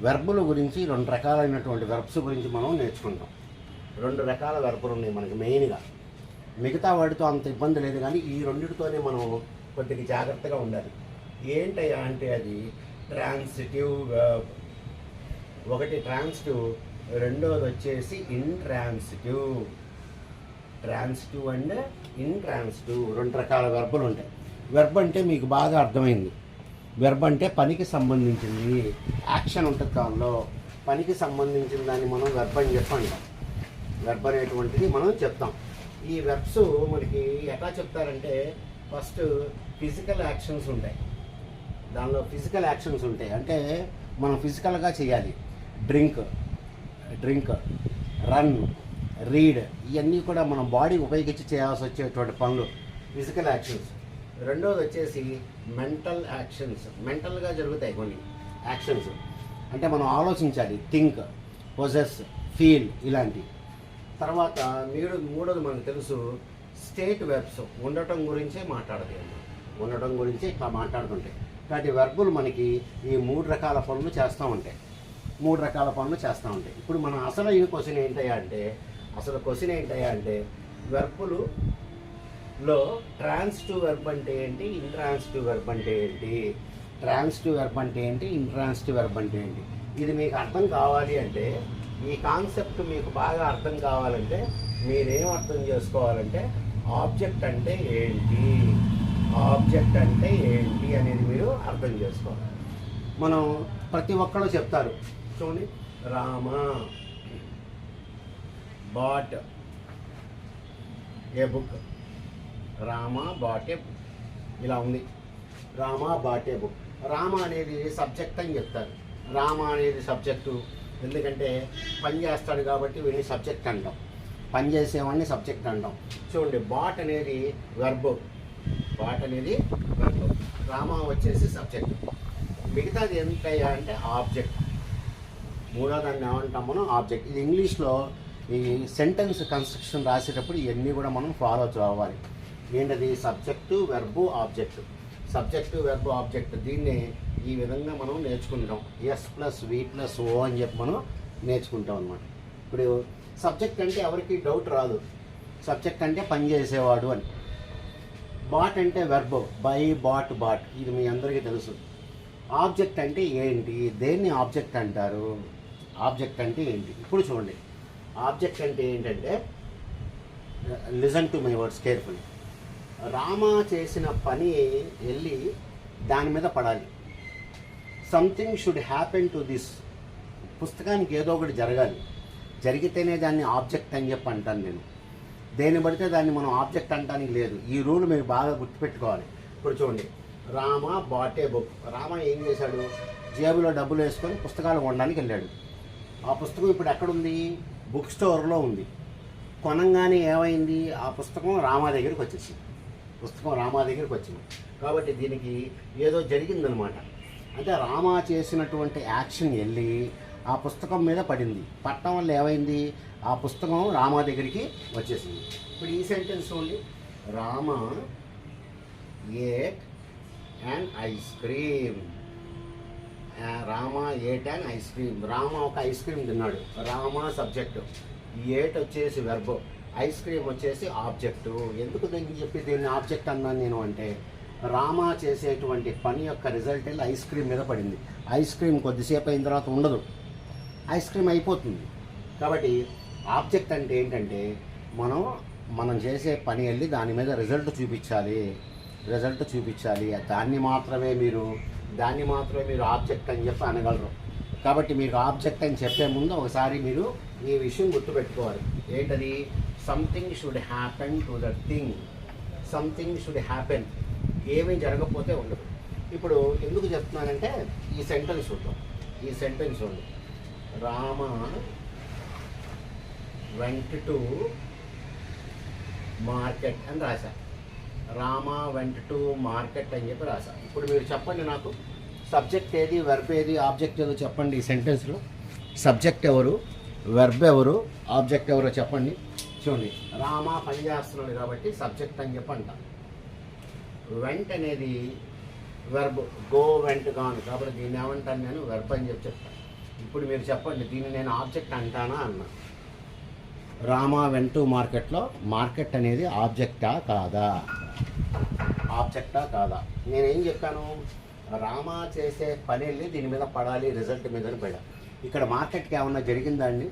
వెర్బుల గురించి రెండు రకాలైనటువంటి వెర్బ్స్ గురించి మనం నేర్చుకుంటాం. రెండు రకాల వెర్బులు ఉన్నాయి మనకి మెయిన్గా మిగతా వాటితో అంత ఇబ్బంది లేదు కానీ ఈ రెండిటితోనే మనం కొద్దిగా జాగ్రత్తగా ఉండాలి. ఏంటయ్యా అంటే అది? Transitive verb. ఒకటి ట్రాన్సిటివ్ రెండోది వచ్చేసి ఇంట్రాన్సిటివ్ ట్రాన్సిటివ్ అండ్ ఇంట్రాన్సిటివ్ రెండు రకాల వెర్బులు ఉంటాయి. వెర్బ్ అంటే మీకు బాగా అర్థమైంది. వెర్బ్ అంటే పనికి సంబంధించింది. యాక్షన్ ఉంటుంది దానిలో. పనికి సంబంధించిన దాన్ని మనం వెర్బ్ అని చెప్పి వెర్బ్ అనేటువంటిది మనం చెప్తాం. ఈ వెర్బ్స్ మనకి ఎట్లా చెప్తారంటే ఫస్ట్ ఫిజికల్ యాక్షన్స్ ఉంటాయి. దానిలో ఫిజికల్ యాక్షన్స్ ఉంటాయి. అంటే మనం ఫిజికల్గా చేయాలి. డ్రింక్ డ్రింక్ రన్ రీడ్ ఇవన్నీ కూడా మనం బాడీ ఉపయోగించి చేయాల్సి వచ్చేటువంటి పనులు. ఫిజికల్ యాక్షన్స్ రెండోది వచ్చేసి మెంటల్ యాక్షన్స్. మెంటల్గా జరుగుతాయి కొన్ని యాక్షన్స్. అంటే మనం ఆలోచించాలి. థింక్ పొజెస్ ఫీల్ ఇలాంటి. తర్వాత మీరు మూడోది మనకు తెలుసు స్టేట్ వెబ్స్ ఉండటం గురించే మాట్లాడతాయి ఉండటం గురించి ఇట్లా మాట్లాడుతుంటాయి. కాబట్టి వెర్బులు మనకి ఈ మూడు రకాల పనులు చేస్తూ ఉంటాయి. మూడు రకాల పనులు చేస్తూ ఉంటాయి. ఇప్పుడు మన అసలు ఈ క్వశ్చన్ ఏంటయ్యా అంటే అసలు క్వశ్చన్ ఏంటయ్యా అంటే వెర్పులు లో ట్రాన్స్టివ్ వెర్బ్ అంటే ఏంటి? ఇంట్రాన్స్టివ్ వెర్బ్ అంటే ఏంటి? ట్రాన్స్టివ్ వెర్బ్ అంటే ఏంటి? ఇంట్రాన్స్టివ్ వెర్బ్ అంటే ఏంటి? ఇది మీకు అర్థం కావాలి అంటే ఈ కాన్సెప్ట్ మీకు బాగా అర్థం కావాలంటే మీరేం అర్థం చేసుకోవాలంటే ఆబ్జెక్ట్ అంటే ఏంటి? ఆబ్జెక్ట్ అంటే ఏంటి అనేది మీరు అర్థం చేసుకోవాలి. మనం ప్రతి ఒక్కరు చెప్తారు. చూడండి. Rama bought a book Rama bought a book ఇలా ఉంది. రామ బాటే బుక్ రామ అనేది సబ్జెక్ట్ అని చెప్తారు. రామ అనేది సబ్జెక్టు ఎందుకంటే పని చేస్తాడు కాబట్టి వీడిని సబ్జెక్ట్ అంటాం. పని చేసేవాడిని సబ్జెక్ట్ అంటాం. చూడండి బాట్ అనేది వెర్బ్ బాట్ అనేది వెర్బ్ రామ వచ్చేసి సబ్జెక్ట్ మిగతాది ఏంటయ్యా అంటే ఆబ్జెక్ట్ మూడో దాన్ని ఏమంటాం మనం? ఆబ్జెక్ట్ ఇది ఇంగ్లీష్లో ఈ సెంటెన్స్ కన్స్ట్రక్షన్ రాసేటప్పుడు ఇవన్నీ కూడా మనం ఫాలో అవ్వాలి ఏంటది? Subject verb object subject verb object దీన్ని ఈ విధంగా మనం నేర్చుకుంటాం S plus V plus O అని చెప్పి మనం నేర్చుకుంటాం అనమాట ఇప్పుడు సబ్జెక్ట్ అంటే ఎవరికి డౌట్ రాదు. సబ్జెక్ట్ అంటే పని చేసేవాడు అని. బాట్ అంటే వెర్బ్ బై బాట్ బాట్ ఇది మీ అందరికీ తెలుసు. ఆబ్జెక్ట్ అంటే ఏంటి? దేన్ని ఆబ్జెక్ట్ అంటారు? ఆబ్జెక్ట్ అంటే ఏంటి? ఇప్పుడు చూడండి. ఆబ్జెక్ట్ అంటే ఏంటంటే listen to my words carefully Rama చేసిన పని వెళ్ళి దాని మీద పడాలి. Something should happen to this పుస్తకానికి ఏదో ఒకటి జరగాలి. జరిగితేనే దాన్ని ఆబ్జెక్ట్ అని చెప్పి అంటాను నేను. దేన్ని పడితే దాన్ని మనం ఆబ్జెక్ట్ అంటానికి లేదు. ఈ రూల్ మీరు బాగా గుర్తుపెట్టుకోవాలి. ఇప్పుడు చూడండి. రామ బాటే బుక్ రామ ఏం చేశాడు? జేబులో డబ్బులు వేసుకొని పుస్తకాలు కొనడానికి వెళ్ళాడు. ఆ పుస్తకం ఇప్పుడు ఎక్కడుంది బుక్ స్టోర్లో ఉంది. కొనంగానే ఏమైంది? ఆ పుస్తకం రామా దగ్గరికి వచ్చేసింది. పుస్తకం రామా దగ్గరికి వచ్చింది. కాబట్టి దీనికి ఏదో జరిగిందనమాట. అంటే రామా చేసినటువంటి యాక్షన్ వెళ్ళి ఆ పుస్తకం మీద పడింది. పట్టడం వల్ల ఏమైంది? ఆ పుస్తకం రామా దగ్గరికి వచ్చేసింది. ఇప్పుడు ఈ sentence only Rama ate and ice cream Rama ate and ice cream Rama ఒక ఐస్ క్రీమ్ తిన్నాడు. రామ సబ్జెక్టు ఏట్ వచ్చేసి వెర్బ్ ఐస్ క్రీమ్ వచ్చేసి ఆబ్జెక్టు. ఎందుకు దీన్ని చెప్పి దీన్ని ఆబ్జెక్ట్ అన్నాను నేను అంటే రామ చేసేటువంటి పని యొక్క రిజల్ట్ వెళ్ళి ఐస్ క్రీమ్ మీద పడింది. ఐస్ క్రీమ్ కొద్దిసేపు అయిన తర్వాత ఉండదు. ఐస్ క్రీమ్ అయిపోతుంది. కాబట్టి ఆబ్జెక్ట్ అంటే ఏంటంటే మనం మనం చేసే పని వెళ్ళి దాని మీద రిజల్ట్ చూపించాలి. రిజల్ట్ చూపించాలి. దాన్ని మాత్రమే మీరు దాన్ని మాత్రమే మీరు ఆబ్జెక్ట్ అని చెప్పి అనగలరు. కాబట్టి మీకు ఆబ్జెక్ట్ అని చెప్పే ముందు ఒకసారి మీరు ఈ విషయం గుర్తుపెట్టుకోవాలి. ఏంటది? Something should happen to the thing something should happen ఏమీ జరగకపోతే ఉండదు. ఇప్పుడు ఎందుకు చెప్తున్నానంటే ఈ సెంటెన్స్ చూద్దాం. ఈ సెంటెన్స్ చూడండి. రామ వెంట టు మార్కెట్ అని రాశా. రామ వెంట టు మార్కెట్ అని చెప్పి రాశా. ఇప్పుడు మీరు చెప్పండి నాకు సబ్జెక్ట్ ఏది వెర్బ్ ఏది ఆబ్జెక్ట్ ఏదో చెప్పండి ఈ సెంటెన్స్లో సబ్జెక్ట్ ఎవరు వెర్బ్ ఎవరు ఆబ్జెక్ట్ ఎవరో చెప్పండి. చూడండి రామ పని చేస్తున్నాడు కాబట్టి సబ్జెక్ట్ అని చెప్పి అంట వెంట్ అనేది వెర్బ్ గో వెంట గాను కాబట్టి దీన్ని ఏమంటాను నేను? వెర్బ్ అని చెప్పి చెప్తాను ఇప్పుడు మీరు చెప్పండి దీన్ని నేను ఆబ్జెక్ట్ అంటానా అన్నా? రామా వెంటూ మార్కెట్లో మార్కెట్ అనేది ఆబ్జెక్టా కాదా? ఆబ్జెక్టా కాదా? నేనేం చెప్పాను? రామా చేసే పని వెళ్ళి దీని మీద పడాలి రిజల్ట్ మీద పడాలి. ఇక్కడ మార్కెట్కి ఏమన్నా జరిగిందా అండి?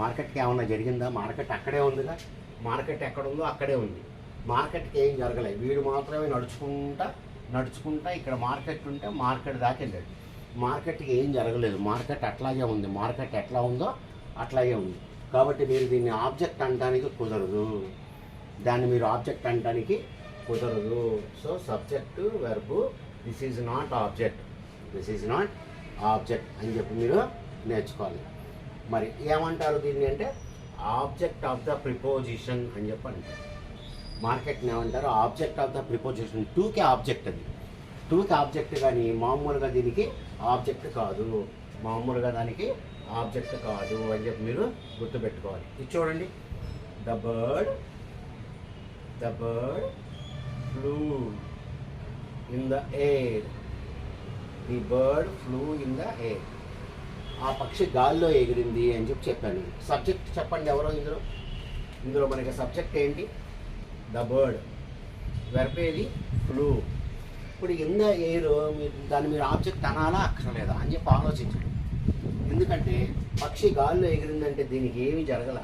మార్కెట్కి ఏమన్నా జరిగిందా? మార్కెట్ అక్కడే ఉందిగా? మార్కెట్ ఎక్కడ ఉందో అక్కడే ఉంది. మార్కెట్కి ఏం జరగలేదు వీడు మాత్రమే నడుచుకుంటా నడుచుకుంటా ఇక్కడ మార్కెట్ ఉంటే మార్కెట్ దాకా వెళ్ళాడు. మార్కెట్కి ఏం జరగలేదు. మార్కెట్ అట్లాగే ఉంది. మార్కెట్ ఎట్లా ఉందో అట్లాగే ఉంది. కాబట్టి మీరు దీన్ని ఆబ్జెక్ట్ అనడానికి కుదరదు. దాన్ని మీరు ఆబ్జెక్ట్ అనడానికి కుదరదు. So subject verb this is not object this is not object అని చెప్పి మీరు నేర్చుకోవాలి. మరి ఏమంటారు దీన్ని అంటే ఆబ్జెక్ట్ ఆఫ్ ద ప్రిపోజిషన్ అని చెప్పి అంటారు మార్కెట్ని ఏమంటారు? Object of the preposition. టూకి ఆబ్జెక్ట్ అది. టూకి ఆబ్జెక్ట్ కానీ మామూలుగా దీనికి ఆబ్జెక్ట్ కాదు. మామూలుగా దానికి ఆబ్జెక్ట్ కాదు అని చెప్పి మీరు గుర్తుపెట్టుకోవాలి. ఇది చూడండి. The bird the bird flew in the air. The bird flew in the air. ఆ పక్షి గాల్లో ఎగిరింది అని చెప్పి చెప్పాను. సబ్జెక్ట్ చెప్పండి ఎవరో ఇందులో? ఇందులో మనకి సబ్జెక్ట్ ఏంటి? ద బర్డ్ వెర్బ్ ఏది? ఫ్లూ ఇప్పుడు ఇన్ ద ఎయిర్ మీరు దాన్ని మీరు ఆబ్జెక్ట్ అనాలా అక్కర్లేదా అని చెప్పి ఆలోచించండి. ఎందుకంటే పక్షి గాల్లో ఎగిరిందంటే దీనికి ఏమీ జరగల.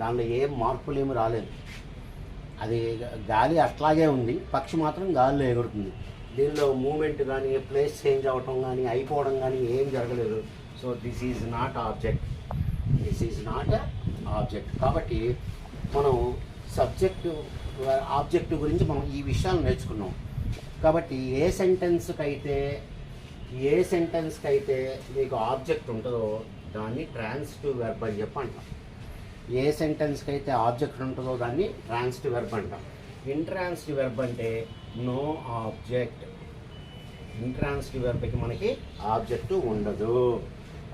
దానిలో ఏం మార్పులు ఏమి రాలేదు. అది గాలి అట్లాగే ఉంది. పక్షి మాత్రం గాల్లో ఎగురుతుంది. దీనిలో మూమెంట్ కానీ ప్లేస్ చేంజ్ అవ్వటం కానీ అయిపోవడం కానీ ఏం జరగలేదు. So this is not object this is not object కాబట్టి మనం సబ్జెక్టు ఆబ్జెక్ట్ గురించి మనం ఈ విషయాలు నేర్చుకున్నాం. కాబట్టి ఏ సెంటెన్స్కి అయితే ఏ సెంటెన్స్కి అయితే మీకు ఆబ్జెక్ట్ ఉంటుందో దాన్ని ట్రాన్సిటివ్ వెర్బ్ అని చెప్పి అంటాం ఏ సెంటెన్స్కి అయితే ఆబ్జెక్ట్ ఉంటుందో దాన్ని ట్రాన్సిటివ్ వెర్బ్ అంటాం. ఇంట్రాన్సిటివ్ వెర్బ్ అంటే నో ఆబ్జెక్ట్ ఇంట్రాన్సిటివ్ వెర్బ్కి మనకి ఆబ్జెక్టు ఉండదు.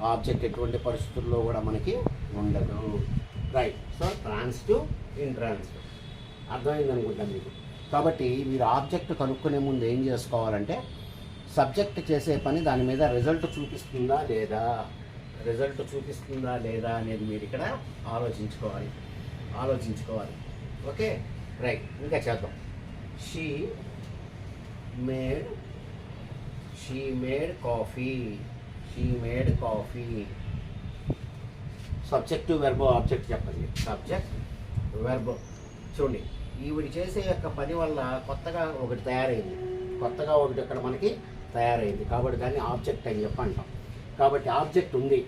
ఆబ్జెక్ట్ ఎటువంటి పరిస్థితుల్లో కూడా మనకి ఉండదు. రైట్ సో ట్రాన్సిటివ్ ఇంట్రాన్సిటివ్ అర్థమైంది అనుకుంటాను మీకు? కాబట్టి మీరు ఆబ్జెక్ట్ కనుక్కునే ముందు ఏం చేసుకోవాలంటే సబ్జెక్ట్ చేసే పని దాని మీద రిజల్ట్ చూపిస్తుందా లేదా? రిజల్ట్ చూపిస్తుందా లేదా అనేది మీరు ఇక్కడ ఆలోచించుకోవాలి. ఆలోచించుకోవాలి. ఓకే రైట్ ఇంకా చేద్దాం. She made she made coffee she made coffee subject వెర్బో object చెప్పండి. సబ్జెక్ట్ వెర్బో చూడండి ఈవిడ చేసే యొక్క పని వల్ల కొత్తగా ఒకటి తయారైంది. కొత్తగా ఒకటి ఇక్కడ మనకి తయారైంది. కాబట్టి దాన్ని ఆబ్జెక్ట్ అని చెప్పి అంటాం కాబట్టి ఆబ్జెక్ట్ ఉంది.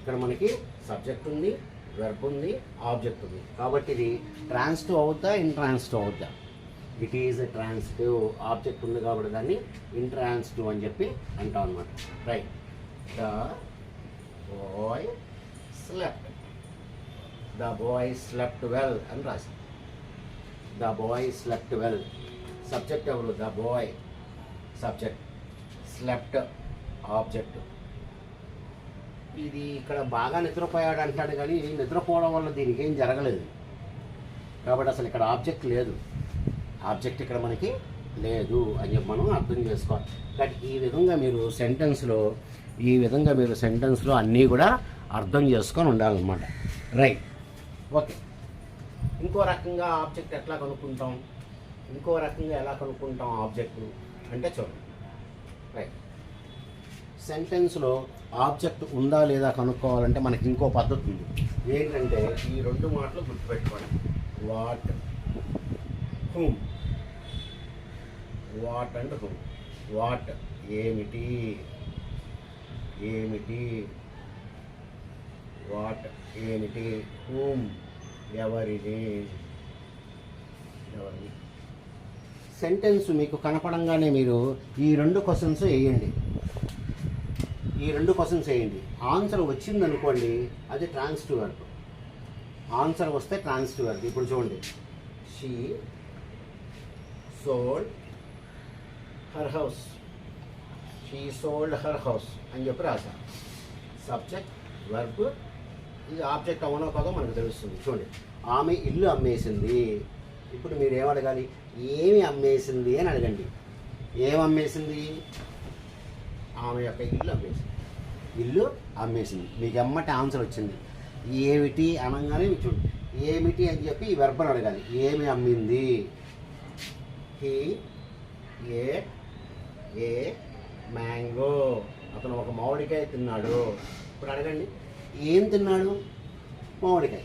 ఇక్కడ మనకి సబ్జెక్ట్ ఉంది వెర్బ్ ఉంది ఆబ్జెక్ట్ ఉంది. కాబట్టి ఇది ట్రాన్స్టివ్ అవుద్దా ఇంట్రాన్స్టివ్ అవుద్దా? ఇట్ ఈజ్ ట్రాన్సిటివ్ ఆబ్జెక్ట్ ఉంది కాబట్టి దాన్ని ఇంట్రాన్సిటివ్ అని చెప్పి అంటాం అనమాట right the boy slept the boy slept well. అని రాసి the boy slept well subject ఎవరు? The boy subject slept object ఇది ఇక్కడ బాగా నిద్రపోయాడు అంటాడు కానీ నిద్రపోవడం వల్ల దీనికి ఏం జరగలేదు. కాబట్టి అసలు ఇక్కడ ఆబ్జెక్ట్ లేదు. ఆబ్జెక్ట్ ఇక్కడ మనకి లేదు అని చెప్పి మనం అర్థం చేసుకోవాలి. కాబట్టి ఈ విధంగా మీరు సెంటెన్స్లో ఈ విధంగా మీరు సెంటెన్స్లో అన్నీ కూడా అర్థం చేసుకొని ఉండాలన్నమాట. రైట్. ఓకే. ఇంకో రకంగా ఆబ్జెక్ట్ ఎట్లా కనుక్కుంటాం? ఇంకో రకంగా ఎలా కనుక్కుంటాం ఆబ్జెక్ట్ అంటే చూడండి. రైట్. సెంటెన్స్లో ఆబ్జెక్ట్ ఉందా లేదా కనుక్కోవాలంటే మనకి ఇంకో పద్ధతి ఉంది. ఏంటంటే ఈ రెండు మాటలు గుర్తుపెట్టుకోండి. What whom. What and whom. What ఏమిటి? ఏమిటి? వాట్ ఏమిటి? హూమ్ ఎవరిది? ఎవరిది? సెంటెన్స్ మీకు కనపడంగానే మీరు ఈ రెండు క్వశ్చన్స్ వేయండి. ఈ రెండు క్వశ్చన్స్ వేయండి. ఆన్సర్ వచ్చింది అనుకోండి అది ట్రాన్సిటివ్ వర్బ్ ఆన్సర్ వస్తే ట్రాన్సిటివ్ వర్బ్ ఇప్పుడు చూడండి. She sold her house. She sold her house అని చెప్పి రాశా సబ్జెక్ట్ వర్బ్ ఇది ఆబ్జెక్ట్ అవునో కాదో మనకు తెలుస్తుంది. చూడండి. ఆమె ఇల్లు అమ్మేసింది. ఇప్పుడు మీరు ఏమడగాలి ఏమి అమ్మేసింది అని అడగండి. ఏం అమ్మేసింది? ఆమె యొక్క ఇల్లు అమ్మేసింది. ఇల్లు అమ్మేసింది. మీకు ఎమ్మటి ఆన్సర్ వచ్చింది. ఏమిటి అనగానే చూడండి ఏమిటి అని చెప్పి ఈ వెర్బను అడగాలి. ఏమి అమ్మింది? హీ ఏ ఏ మ్యాంగో అతను ఒక మామిడికాయ తిన్నాడు. ఇప్పుడు అడగండి ఏం తిన్నాడు? మామిడికాయ.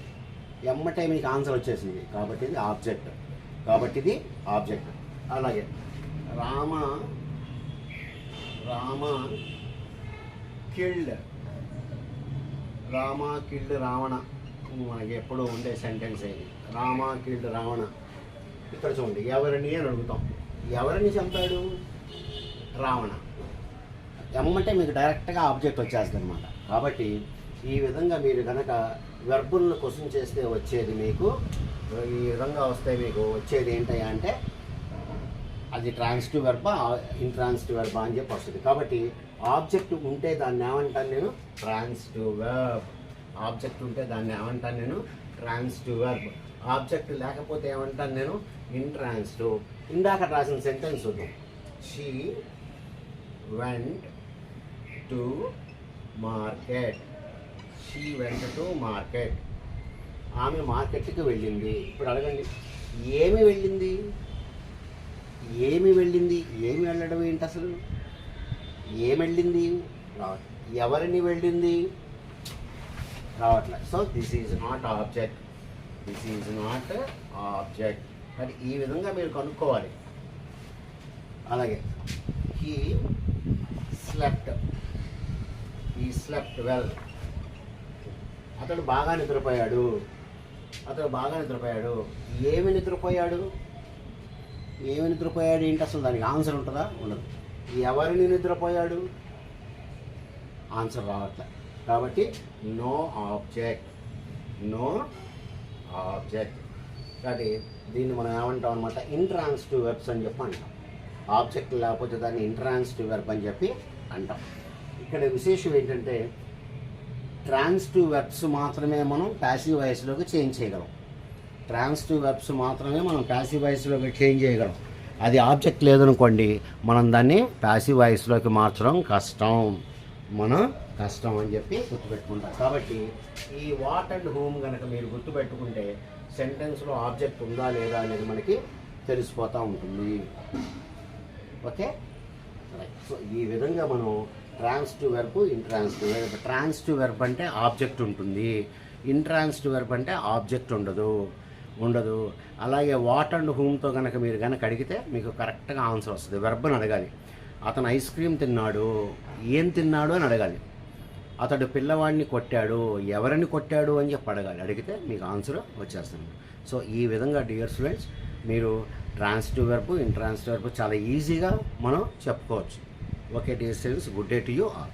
ఎమ్మటే మీకు ఆన్సర్ వచ్చేసింది. కాబట్టి ఇది ఆబ్జెక్ట్. కాబట్టి ఇది ఆబ్జెక్ట్. అలాగే రామ రామ కిల్డ్ రామ కిల్డ్ రావణ. మనకి ఎప్పుడూ ఉండే సెంటెన్స్ ఇది. రామ కిల్డ్ రావణ. ఇక్కడ చూడండి ఎవరిని అని అడుగుతాం. ఎవరిని చంపాడు? రావణ. ఎమ్మంటే మీకు డైరెక్ట్గా ఆబ్జెక్ట్ వచ్చేస్తుంది అనమాట కాబట్టి ఈ విధంగా మీరు కనుక వెర్బుల్ని క్వశ్చన్ చేస్తే వచ్చేది మీకు ఈ విధంగా వస్తే మీకు వచ్చేది ఏంటయ్యా అంటే అది ట్రాన్సిటివ్ వెర్బా ఇంట్రాన్సిటివ్ వెర్బా అని చెప్పి వస్తుంది. కాబట్టి ఆబ్జెక్ట్ ఉంటే దాన్ని ఏమంటాను నేను? ట్రాన్సిటివ్ వెర్బ్ ఆబ్జెక్ట్ ఉంటే దాన్ని ఏమంటాను నేను? ట్రాన్సిటివ్ వెర్బ్ ఆబ్జెక్ట్ లేకపోతే ఏమంటాను నేను? ఇంట్రాన్సిటివ్ ఇందాక రాసిన సెంటెన్స్ చూద్దాం. She went to market she went to market ఆమె మార్కెట్కి వెళ్ళింది. ఇప్పుడు అడగండి ఏమి వెళ్ళింది? ఏమి వెళ్ళింది? ఏమి వెళ్ళడం ఏంటి అసలు? ఏమి వెళ్ళింది? రావట్లేదు ఎవరిని వెళ్ళింది? రావట్లేదు so this is not object this is not object మరి ఈ విధంగా మీరు కనుక్కోవాలి. అలాగే హీ స్లెప్ట్ ఈ స్లెప్ట్ వెల్ అతడు బాగా నిద్రపోయాడు. అతడు బాగా నిద్రపోయాడు. ఏమి నిద్రపోయాడు? ఏమి నిద్రపోయాడు ఏంటి అసలు దానికి ఆన్సర్ ఉంటుందా? ఉండదు. ఎవరిని నిద్రపోయాడు? ఆన్సర్ రావట్లే. కాబట్టి నో ఆబ్జెక్ట్ నో ఆబ్జెక్ట్ కాబట్టి దీన్ని మనం ఏమంటాం అనమాట ఇంట్రాన్స్టివ్ వెబ్స్ అని చెప్పి అంటాం. ఆబ్జెక్ట్ లేకపోతే దాన్ని ఇంట్రాన్స్టివ్ వెర్బ్ అని చెప్పి అంటాం. ఇక్కడ విశేషం ఏంటంటే ట్రాన్సిటివ్ వెబ్స్ మాత్రమే మనం ప్యాసివ్ వాయిస్లోకి చేంజ్ చేయగలం. ట్రాన్సిటివ్ వెబ్స్ మాత్రమే మనం ప్యాసివ్ వాయిస్లోకి చేంజ్ చేయగలం. అది ఆబ్జెక్ట్ లేదనుకోండి మనం దాన్ని ప్యాసివ్ వాయిస్లోకి మార్చడం కష్టం. మన కష్టం అని చెప్పి గుర్తుపెట్టుకుంటాం. కాబట్టి ఈ వాట్ అండ్ హోమ్ కనుక మీరు గుర్తుపెట్టుకుంటే సెంటెన్స్లో ఆబ్జెక్ట్ ఉందా లేదా అనేది మనకి తెలిసిపోతూ ఉంటుంది. ఓకే? రైట్ సో ఈ విధంగా మనం transitive verb intransitive verb transitive verb అంటే ఆబ్జెక్ట్ ఉంటుంది. ఇంట్రాన్స్టివ్ వెర్బ్ అంటే ఆబ్జెక్ట్ ఉండదు. ఉండదు. అలాగే వాట్ అండ్ హూమ్తో కనుక మీరు కనుక అడిగితే మీకు కరెక్ట్గా ఆన్సర్ వస్తుంది. వెర్బ్ అని అడగాలి. అతను ఐస్ క్రీమ్ తిన్నాడు. ఏం తిన్నాడు అని అడగాలి. అతడు పిల్లవాడిని కొట్టాడు. ఎవరిని కొట్టాడు అని చెప్పి అడగాలి. అడిగితే మీకు ఆన్సర్ వచ్చేస్తుంది. సో ఈ విధంగా డియర్ స్టూడెంట్స్ మీరు ట్రాన్స్టివ్ వెర్బ్ ఇంట్రాన్స్టివ్ వెర్బ్ చాలా ఈజీగా మనం చెప్పుకోవచ్చు. Okay, dear students, good day to you all.